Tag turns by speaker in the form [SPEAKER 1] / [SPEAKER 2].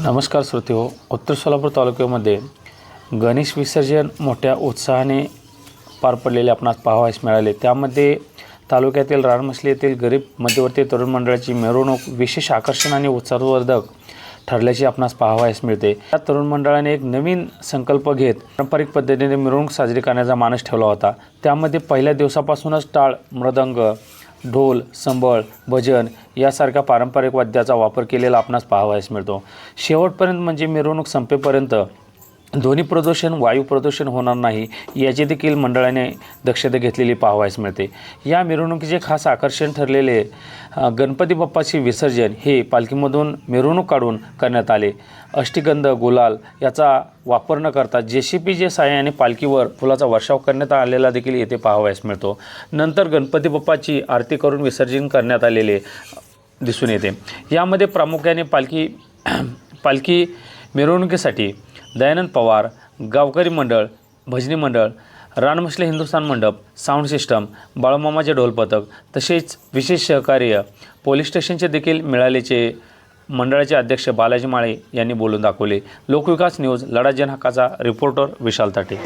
[SPEAKER 1] नमस्कार श्रोते हो उत्तर सोलापूर तालुक्यामध्ये गणेश विसर्जन मोठ्या उत्साहाने पार पडलेले आपणास पाहावयास मिळाले. त्यामध्ये तालुक्यातील रानमसली येथील गरीब मध्यवर्ती तरुण मंडळाची मिरवणूक विशेष आकर्षण आणि उत्साहवर्धक ठरल्याची आपणास पाहावयास मिळते. या तरुण मंडळाने एक नवीन संकल्प घेत पारंपरिक पद्धतीने मिरवणूक साजरी करण्याचा मानस ठेवला होता. त्यामध्ये पहिल्या दिवसापासूनच टाळ मृदंग ढोल संबळ भजन यासारख्या पारंपरिक वाद्याचा वापर केलेला आपणास पाहावयास मिळतो. शेवटपर्यंत म्हणजे मिरवणूक संपेपर्यंत ध्वनी प्रदूषण वायू प्रदूषण होणार नाही याची देखील मंडळाने दक्षता घेतलेली पाहावयास मिळते. या मिरवणुकीचे खास आकर्षण ठरलेले गणपती बाप्पाचे विसर्जन हे पालखीमधून मिरवणूक काढून करण्यात आले. अष्टिगंध गुलाल याचा वापर न करता जे सी पी जे साह्याने पालखीवर फुलाचा वर्षाव करण्यात आलेला देखील येथे पाहावयास मिळतो. नंतर गणपती बाप्पाची आरती करून विसर्जन करण्यात आलेले दिसून येते. यामध्ये प्रामुख्याने पालखी पालखी मिरवणुकीसाठी दयानंद पवार गावकरी मंडळ भजनी मंडळ रानमसले हिंदुस्थान मंडप साऊंड सिस्टम बाळमामाचे ढोलपथक तसेच विशेष सहकार्य पोलीस स्टेशनचे देखील मिळाल्याचे मंडळाचे अध्यक्ष बालाजी माळे यांनी बोलून दाखवले. लोकविकास न्यूज लढा जनहक्काचा रिपोर्टर विशाल ताटे.